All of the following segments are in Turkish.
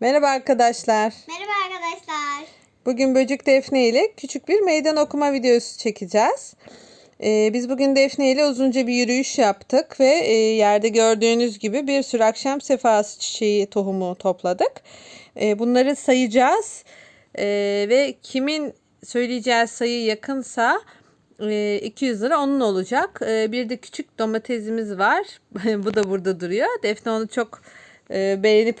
Merhaba arkadaşlar. Merhaba arkadaşlar. Bugün Böcük Defne ile küçük bir meydan okuma videosu çekeceğiz. Ee, biz bugün Defne ile uzunca bir yürüyüş yaptık ve e, yerde gördüğünüz gibi bir sürü akşam sefası çiçeği tohumu topladık. Ee, bunları sayacağız Ee, ve kimin söyleyeceği sayı yakınsa e, 200 lira onun olacak. Ee, bir de küçük domatesimiz var. Bu da burada duruyor. Defne onu çok e, beğenip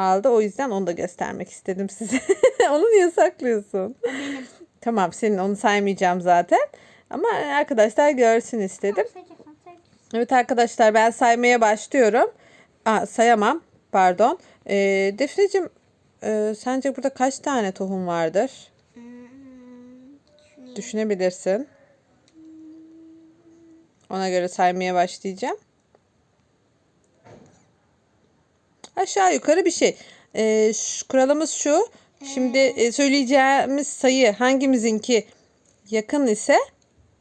aldı. O yüzden onu da göstermek istedim size. onu niye saklıyorsun? Benim. Tamam senin onu saymayacağım zaten. Ama arkadaşlar görsün istedim. Evet arkadaşlar ben saymaya başlıyorum. Aa, sayamam pardon. Ee, Defneciğim e, sence burada kaç tane tohum vardır? Hmm. Düşünebilirsin. Ona göre saymaya başlayacağım. Aşağı yukarı bir şey. Ee, şu- kuralımız şu. Şimdi e, söyleyeceğimiz sayı hangimizinki yakın ise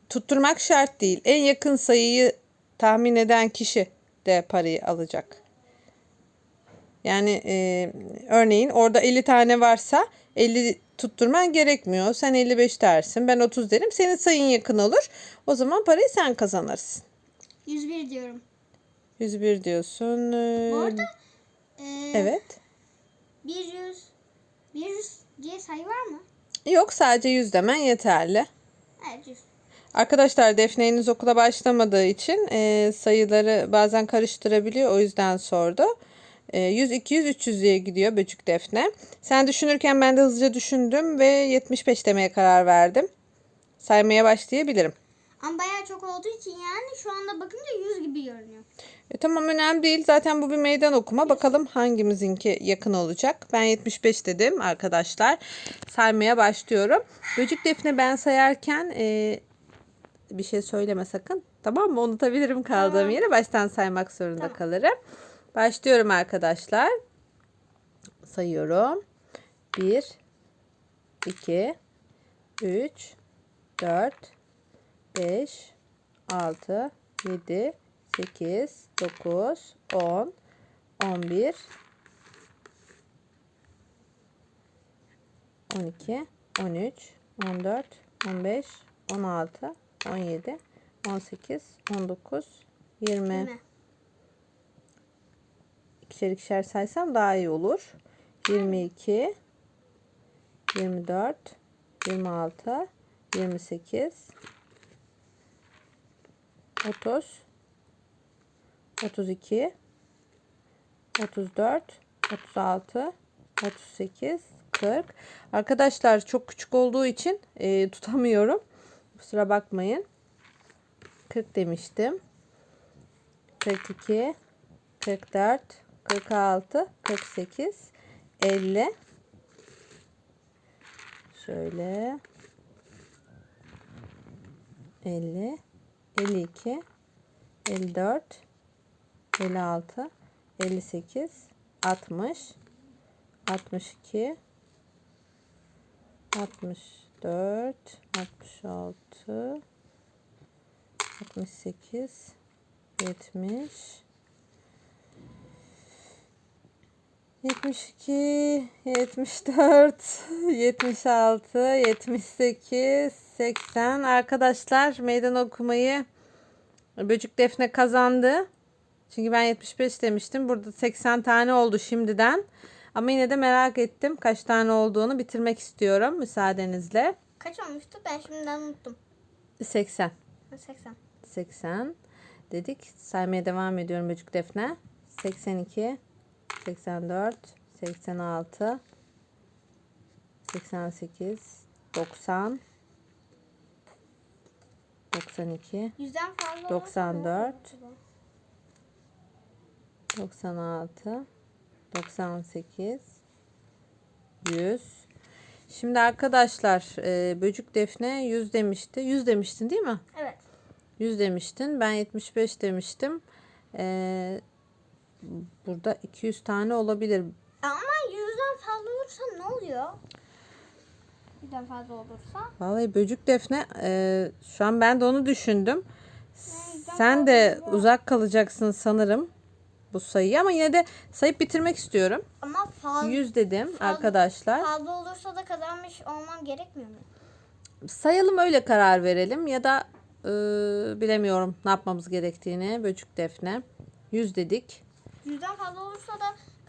tutturmak şart değil. En yakın sayıyı tahmin eden kişi de parayı alacak. Yani e, örneğin orada 50 tane varsa 50 tutturman gerekmiyor. Sen 55 dersin. Ben 30 derim. Senin sayın yakın olur. O zaman parayı sen kazanırsın. 101 diyorum. 101 diyorsun. Ee, Bu arada e, Evet. 100 100 diye sayı var mı? Yok sadece 100 demen yeterli. Evet 100. Arkadaşlar Defne henüz okula başlamadığı için e, sayıları bazen karıştırabiliyor. O yüzden sordu. E, 100, 200, 300 diye gidiyor Böcük Defne. Sen düşünürken ben de hızlıca düşündüm ve 75 demeye karar verdim. Saymaya başlayabilirim. Ama bayağı çok olduğu için yani şu anda bakınca 100 gibi görünüyor. E, tamam önemli değil. Zaten bu bir meydan okuma. Bakalım hangimizinki yakın olacak. Ben 75 dedim arkadaşlar. Saymaya başlıyorum. Böcük Defne ben sayarken e, bir şey söyleme sakın. Tamam mı? Unutabilirim kaldığım Tamam. yere. Baştan saymak zorunda Tamam. kalırım. Başlıyorum arkadaşlar. Sayıyorum. 1 2 3 4 5 6 7 8 9 10 11 12 13 14 15 16 17 18 19 20 Değil mi? İkişer ikişer saysam daha iyi olur. 22 24 26 28 30 32 34 36 38 40 Arkadaşlar çok küçük olduğu için e, tutamıyorum. Kusura bakmayın. 40 demiştim. 42 44 46 48 50 şöyle. 50 52 54 56 58 60 62 64 66 68 70 72 74 76 78 80 arkadaşlar meydan okumayı Böcük Defne kazandı. Çünkü ben 75 demiştim. Burada 80 tane oldu şimdiden. Ama yine de merak ettim kaç tane olduğunu bitirmek istiyorum müsaadenizle. Kaç olmuştu? Ben şimdiden unuttum. 80. Ha, 80. 80 dedik. Saymaya devam ediyorum Böcük Defne. 82 84 86 88 90 92 Yüzden fazla olursa 94. ne olur acaba? 96 98 100 Şimdi arkadaşlar e, Böcük Defne 100 demişti. 100 demiştin değil mi? Evet. 100 demiştin. Ben 75 demiştim. E, burada 200 tane olabilir. Ama yüzden fazla olursa ne oluyor? Fazla olursa. Vallahi Böcük Defne e, şu an ben de onu düşündüm. Sen de fazla uzak kalacaksın sanırım. bu sayıyı ama yine de sayıp bitirmek istiyorum. Ama fazla, 100 dedim arkadaşlar. fazla olursa da kazanmış olmam gerekmiyor mu? Sayalım öyle karar verelim ya da e, bilemiyorum ne yapmamız gerektiğini. Böcük defne. 100 dedik. Yüzden fazla olursa da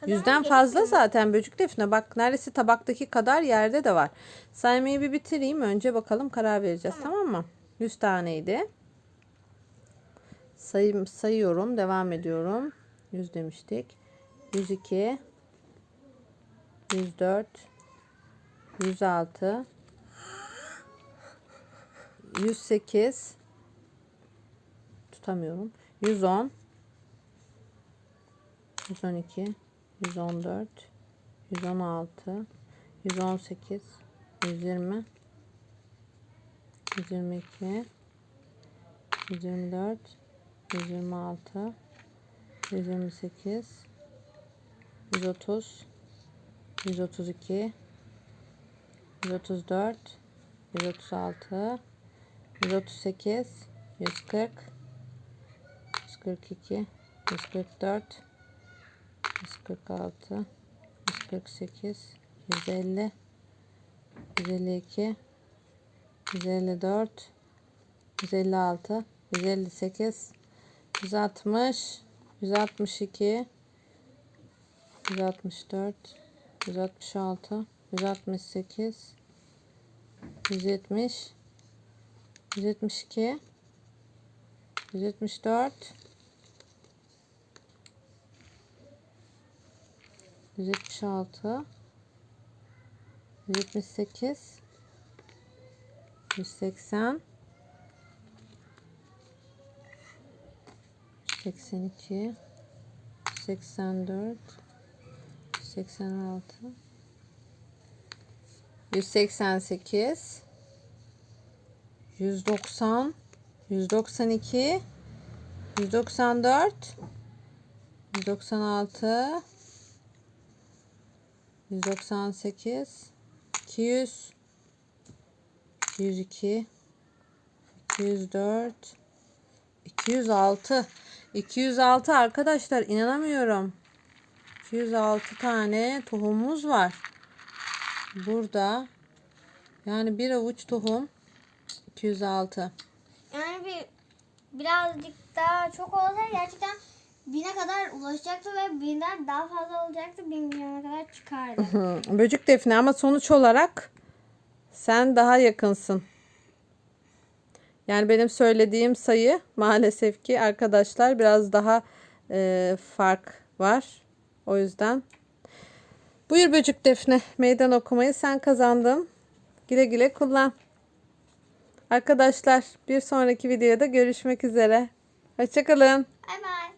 Yüzden fazla zaten böcük defne. Bak neredeyse tabaktaki kadar yerde de var. Saymayı bir bitireyim. Önce bakalım karar vereceğiz tamam, mı? 100 taneydi. Sayım, sayıyorum. Devam ediyorum. 100 demiştik. 102 104 106 108 tutamıyorum. 110 112 114 116 118 120 122 124 126 128 130 132 134 136 138 140 142 144 146 148 150 152 154 156 158 160 162 164 166 168 170 172 174 176 178 180 182 184 186 188 190 192 194 196 198 200 202 204 206 206 arkadaşlar inanamıyorum. 206 tane tohumumuz var. Burada yani bir avuç tohum 206. Yani bir birazcık daha çok olsa gerçekten bine kadar ulaşacaktı ve binden daha fazla olacaktı. Bin milyona kadar çıkardı. Böcük defne ama sonuç olarak sen daha yakınsın. Yani benim söylediğim sayı maalesef ki arkadaşlar biraz daha e, fark var. O yüzden buyur böcük defne meydan okumayı sen kazandın. Güle güle kullan. Arkadaşlar bir sonraki videoda görüşmek üzere. Hoşçakalın. Bay bay.